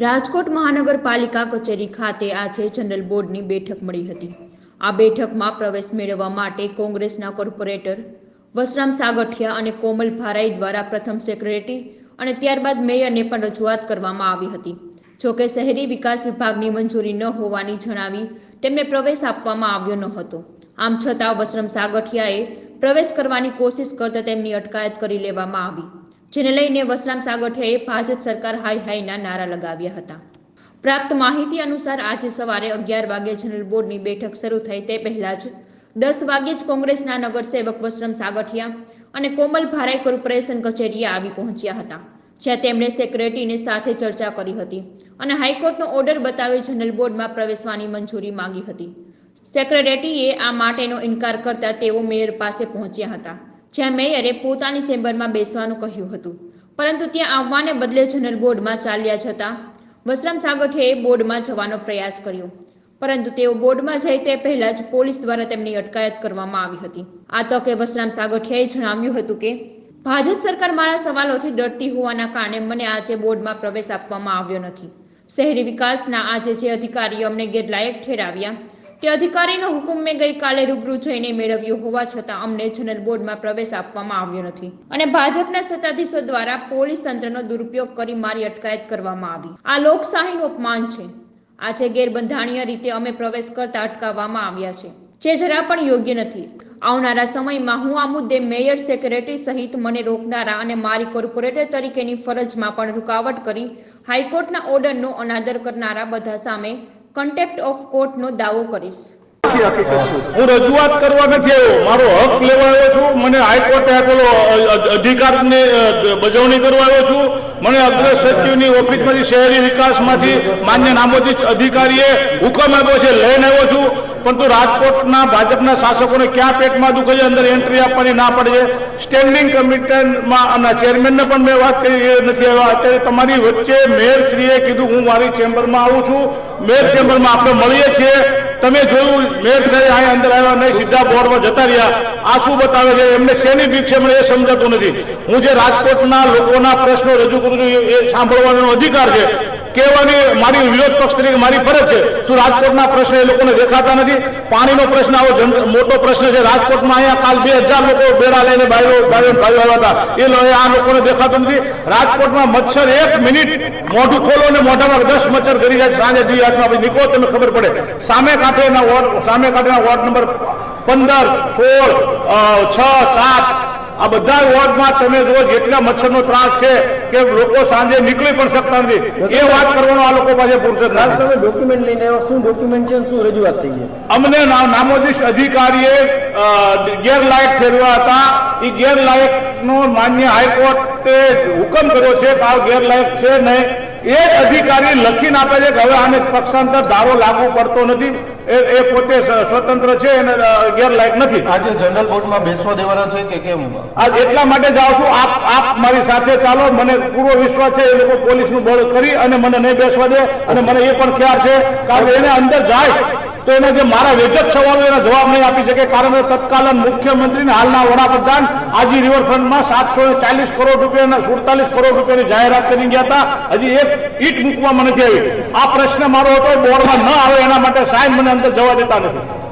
રાજકોટ મહાનગરપાલિકા કચેરી ખાતે આજે જનરલ બોર્ડની બેઠક મળી હતી. આ બેઠકમાં પ્રવેશ મેળવવા માટે કોંગ્રેસના કોર્પોરેટર વસરામ સાગઠિયા અને કોમલ ભારાઈ દ્વારા પ્રથમ સેક્રેટરી અને ત્યારબાદ મેયરને પણ રજૂઆત કરવામાં આવી હતી. જોકે શહેરી વિકાસ વિભાગની મંજૂરી ન હોવાની જણાવી તેમને પ્રવેશ આપવામાં આવ્યો ન હતો આમ છતાં વસરામ સાગઠિયાએ પ્રવેશ કરવાની કોશિશ કરતા તેમની અટકાયત કરી લેવામાં આવી. જેને લઈને વસરામ સાગઠિયાએ ભાજપ સરકાર હાઈ હાઈના નારા લગાવ્યા હતા. પ્રાપ્ત માહિતી અનુસાર આજે સવારે અગિયાર વાગે જનરલ બોર્ડની બેઠક શરૂ થઈ તે પહેલા જ દસ વાગે જ કોંગ્રેસના નગરસેવક વસરામ સાગઠિયા અને કોમલ ભારાઈ કોર્પોરેશન કચેરીએ આવી પહોંચ્યા હતા, જ્યાં તેમણે સેક્રેટરીને સાથે ચર્ચા કરી હતી અને હાઈકોર્ટનો ઓર્ડર બતાવી જનરલ બોર્ડમાં પ્રવેશવાની મંજૂરી માંગી હતી. સેક્રેટરીએ આ માટેનો ઇનકાર કરતા તેઓ મેયર પાસે પહોંચ્યા હતા. જ્યાં મેયરે પોતાની ચેમ્બરમાં બેસવાનું કહ્યું હતું. પરંતુ ત્યાં આવવાને બદલે જનરલ બોર્ડમાં ચાલ્યા જતા વસરામ સાગઠિયાએ બોર્ડમાં જવાનો પ્રયાસ કર્યો. પરંતુ તેઓ બોર્ડમાં જાય તે પહેલા જ પોલીસ દ્વારા તેમની અટકાયત કરવામાં આવી હતી. આ તકે વસરામ સાગઠિયાએ જણાવ્યું હતું કે, ભાજપ સરકાર મારા સવાલોથી ડરતી હોવાના કારણે મને આજે બોર્ડમાં પ્રવેશ આપવામાં આવ્યો નથી. શહેરી વિકાસના આજે જે અધિકારીઓ અમને ગેરલાયક ઠેરાવ્યા તે અધિકારીનો હુકુમ મેં ગઈકાલે રૂબરૂ જઈને મેળવ્યો હોવા છતાં અમને જનરલ બોર્ડમાં પ્રવેશ આપવામાં આવ્યો નથી. અને ભાજપના સત્તાધીશો દ્વારા પોલીસ તંત્રનો દુરુપયોગ કરી મારી અટકાયત કરવામાં આવી. આ લોકશાહીનું અપમાન છે. આજે ગેરબંધારણીય રીતે અમે પ્રવેશ કરતા અટકાવવામાં આવ્યા છે. જે જરા પણ યોગ્ય નથી. આવનારા સમયમાં હું આ મુદ્દે મેયર સેક્રેટરી સહિત મને રોકનારા અને મારી કોર્પોરેટર તરીકેની ફરજમાં પણ રૂકાવટ કરી હાઈકોર્ટના ઓર્ડરનો અનાદર કરનારા બધા સામે કન્ટેપ્ટ ઓફ કોર્ટનો દાવો કરીશ. હું રજૂઆત કરવા નથી આવ્યો. મારો હક લેવા આવ્યો છું. મને હાઈકોર્ટે આપેલો અધિકારની બજવણી કરવા આવ્યો છું. મને અગ્ર સચિવની ઓફિસમાંથી શહેરી વિકાસમાંથી માન્ય નામોદિત અધિકારીએ હુકમ આપ્યો છે. લઈને આવ્યો છું. પરંતુ રાજકોટના ભાજપના શાસકોને ક્યાં પેટમાં દુખે છે? અંદર એન્ટ્રી આપવાની ના પડે છે. સ્ટેન્ડિંગ કમિટીમાં અને ચેરમેનને પણ મેં વાત કરી નથી આવ્યા. અત્યારે તમારી વચ્ચે મેયરશ્રીએ કીધું, હું મારી ચેમ્બરમાં આવું છું. મેયર ચેમ્બરમાં આપણે મળીએ છીએ. તમે જોયું, મેયર સાહેબ અહીંયા અંદર આવ્યા નહીં સીધા બોર્ડમાં જતા રહ્યા. આ શું બતાવે છે? એમને શેની બીક છે મને એ સમજાતું નથી. હું જે રાજકોટના લોકોના પ્રશ્નો રજૂ કરું છું, એ સાંભળવાનો અધિકાર છે. કહેવાની મારી વિરોધ પક્ષ તરીકે મારી ફરજ છે. શું રાજકોટના પ્રશ્ન એ લોકોને દેખાતા નથી? પાણીનો પ્રશ્ન આવો મોટો પ્રશ્ન છે. રાજકોટમાં અહીંયા કાલ બે હજાર લોકો બેડા લઈને ભાઈઓ ભાઈઓ ભાઈઓ આવ્યા હતા. એ લોકો આ લોકોને દેખાતું નથી. રાજકોટમાં મચ્છર એક મિનિટ મોઢું ખોલો ને મોઢામાં દસ મચ્છર કરી જાય સાંજે દી હાથમાં નીકળો, તમને ખબર પડે. સામે કાંઠેના વોર્ડ, સામે કાંઠેના વોર્ડ નંબર પંદર, સોળ છ, સાત આ બધા વોર્ડમાં તમે જો જેટલા મચ્છરનો ત્રાસ છે કે લોકો સાંજે નીકળી પણ શકતા નથી. એ વાત કરવાનો આ લોકો પાસે પૂરશે ખાસ તમે ડોક્યુમેન્ટ લઈને આવ્યા શું ડોક્યુમેન્ટ છે શું રજૂઆત થઈ છે? અમને ના- નામોદિશ અધિકારીએ ગેરલાયક ફેરવ્યા હતા. એ ગેરલાયકનો માન્ય હાઈકોર્ટે હુકમ કર્યો છે કે આ ગેરલાયક છે નહીં. એ જ અધિકારી લખીને આપે છે કે હવે આને પક્ષાંતર ધારો લાગુ પડતો નથી. એ પોતે સ્વતંત્ર છે અને ગેરલાયક નથી. આજે જનરલ બોર્ડમાં બેસવા દેવાના છે કે કેમ? આજ એટલા માટે જાઉં છું આપ આપ મારી સાથે ચાલો મને પૂરો વિશ્વાસ છે એ લોકો પોલીસનું બળ કરી અને મને નહીં બેસવા દે અને મને એ પણ ખ્યાલ છે કારણ કે એને અંદર જાય તો એને જે મારા વેજત સવાલો એના જવાબ નહીં આપી શકે કારણ કે તત્કાલીન મુખ્યમંત્રીને હાલના વડાપ્રધાન આજી રિવરફ્રન્ટમાં સાતસો ચાલીસ કરોડ રૂપિયાના સુડતાલીસ કરોડ રૂપિયાની જાહેરાત કરી ગયા હતા. હજી એક ઈટ મૂકવામાં નથી આવી આ પ્રશ્ન મારો હતો બોર્ડમાં ન આવે એના માટે સાહેબ મને અંદર જવા દેતા નથી.